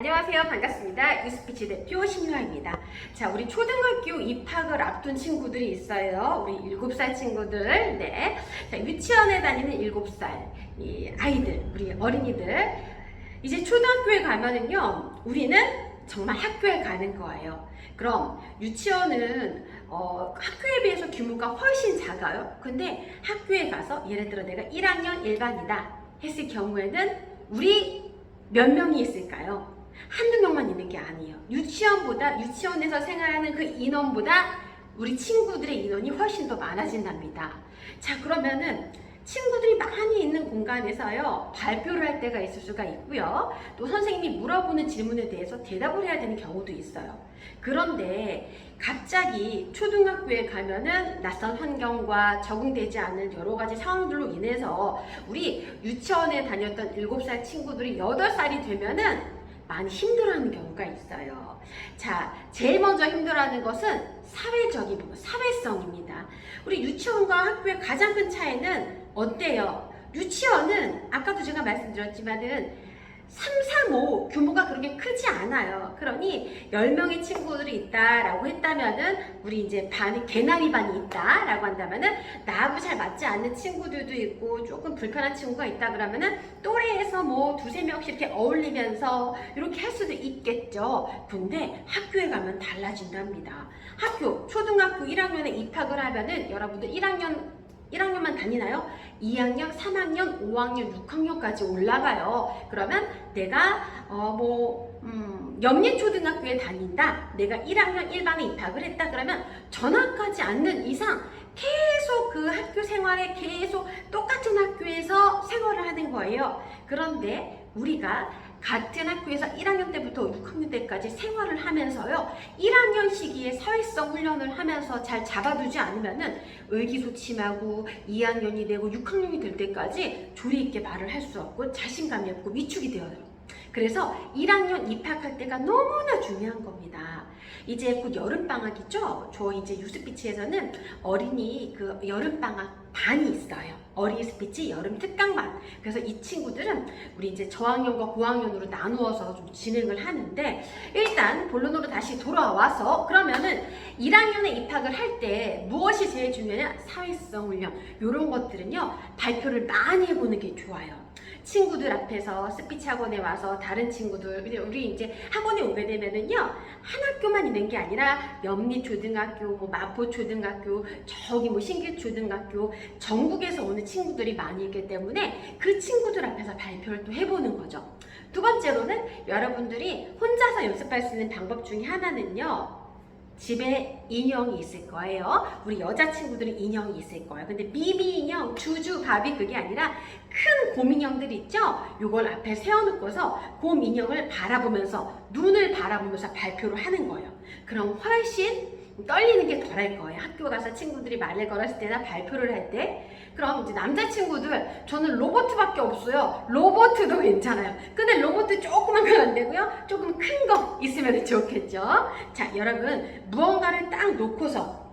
안녕하세요. 반갑습니다. 유스피치 대표 신유아입니다. 자, 우리 초등학교 입학을 앞둔 친구들이 있어요. 우리 7살 친구들. 네. 자, 유치원에 다니는 7살 이 아이들, 우리 어린이들. 이제 초등학교에 가면은요, 우리는 정말 학교에 가는 거예요. 그럼 유치원은 어, 학교에 비해서 규모가 훨씬 작아요. 근데 학교에 가서 예를 들어 내가 1학년 1반이다 했을 경우에는 우리 몇 명이 있을까요? 한두 명만 있는 게 아니에요. 유치원보다 유치원에서 생활하는 그 인원보다 우리 친구들의 인원이 훨씬 더 많아진답니다. 자, 그러면은 친구들이 많이 있는 공간에서요, 발표를 할 때가 있을 수가 있고요. 또 선생님이 물어보는 질문에 대해서 대답을 해야 되는 경우도 있어요. 그런데 갑자기 초등학교에 가면은 낯선 환경과 적응되지 않은 여러 가지 상황들로 인해서 우리 유치원에 다녔던 7살 친구들이 8살이 되면은 많이 힘들어하는 경우가 있어요. 자, 제일 먼저 힘들어하는 것은 사회적인 부분, 사회성입니다. 우리 유치원과 학교의 가장 큰 차이는 어때요? 유치원은 아까도 제가 말씀드렸지만은 3, 4, 5 규모가 그렇게 크지 않아요. 그러니 10명의 친구들이 있다라고 했다면은 우리 이제 반이 개나리 반이 있다라고 한다면은 나하고 잘 맞지 않는 친구들도 있고 조금 불편한 친구가 있다 그러면은 또래에서 뭐 두세 명씩 이렇게 어울리면서 이렇게 할 수도 있겠죠. 근데 학교에 가면 달라진답니다. 학교 초등학교 1학년에 입학을 하면은 여러분들 1학년 1학년만 다니나요? 2학년, 3학년, 5학년, 6학년까지 올라가요. 그러면 내가 어 뭐 음, 영예초등학교에 다닌다. 내가 1학년 1반에 입학을 했다. 그러면 전학가지 않는 이상 계속 그 학교 생활에 계속 똑같은 학교에서 생활을 하는 거예요. 그런데 우리가 같은 학교에서 1학년 때부터 6학년 때까지 생활을 하면서요. 1학년 시기에 사회성 훈련을 하면서 잘 잡아두지 않으면은 의기소침하고 2학년이 되고 6학년이 될 때까지 조리 있게 말을 할 수 없고 자신감이 없고 위축이 되어요. 그래서 1학년 입학할 때가 너무나 중요한 겁니다. 이제 곧 여름방학이죠? 저 이제 유스피치에서는 어린이 그 여름방학 반이 있어요. 어린이 스피치 여름 특강반. 그래서 이 친구들은 우리 이제 저학년과 고학년으로 나누어서 좀 진행을 하는데 일단 본론으로 다시 돌아와서 그러면은 1학년에 입학을 할 때 무엇이 제일 중요하냐? 사회성 훈련. 이런 것들은요, 발표를 많이 해보는 게 좋아요. 친구들 앞에서 스피치 학원에 와서 다른 친구들 우리 이제 학원에 오게 되면은요 한 학교만 있는 게 아니라 염리 초등학교, 뭐 마포 초등학교, 저기 뭐 신길 초등학교 전국에서 오는 친구들이 많이 있기 때문에 그 친구들 앞에서 발표를 또 해보는 거죠. 두 번째로는 여러분들이 혼자서 연습할 수 있는 방법 중에 하나는요. 집에 인형이 있을 거예요. 우리 여자친구들은 인형이 있을 거예요. 근데 미미 인형, 주 주, 바비 그게 아니라 큰 곰 인형들 있죠? 요걸 앞에 세워놓고서 곰 인형을 바라보면서 눈을 바라보면서 발표를 하는 거예요. 그럼 훨씬 떨리는 게 덜할 거예요. 학교 가서 친구들이 말을 걸었을 때나 발표를 할 때. 그럼 이제 남자친구들, 저는 로봇밖에 없어요. 로봇도 괜찮아요. 근데 로봇 조그만 건안 되고요. 조금 큰 거 있으면 좋겠죠. 자, 여러분, 무언가를 딱 놓고서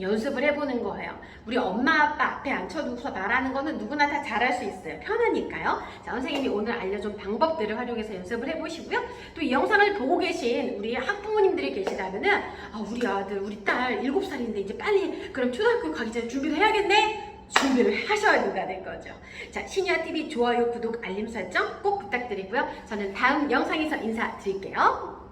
연습을 해보는 거예요. 우리 엄마 아빠 앞에 앉혀두고서 말하는 거는 누구나 다 잘할 수 있어요. 편하니까요. 자, 선생님이 오늘 알려준 방법들을 활용해서 연습을 해보시고요. 또 이 영상을 보고 계신 우리 학부모님들이 계시다면은 아, 우리 아들, 우리 딸 7살인데 이제 빨리 그럼 초등학교 가기 전에 준비를 해야겠네? 준비를 하셔야 된다는 거죠. 자, 신유아TV 좋아요, 구독, 알림 설정 꼭 부탁드리고요. 저는 다음 영상에서 인사드릴게요.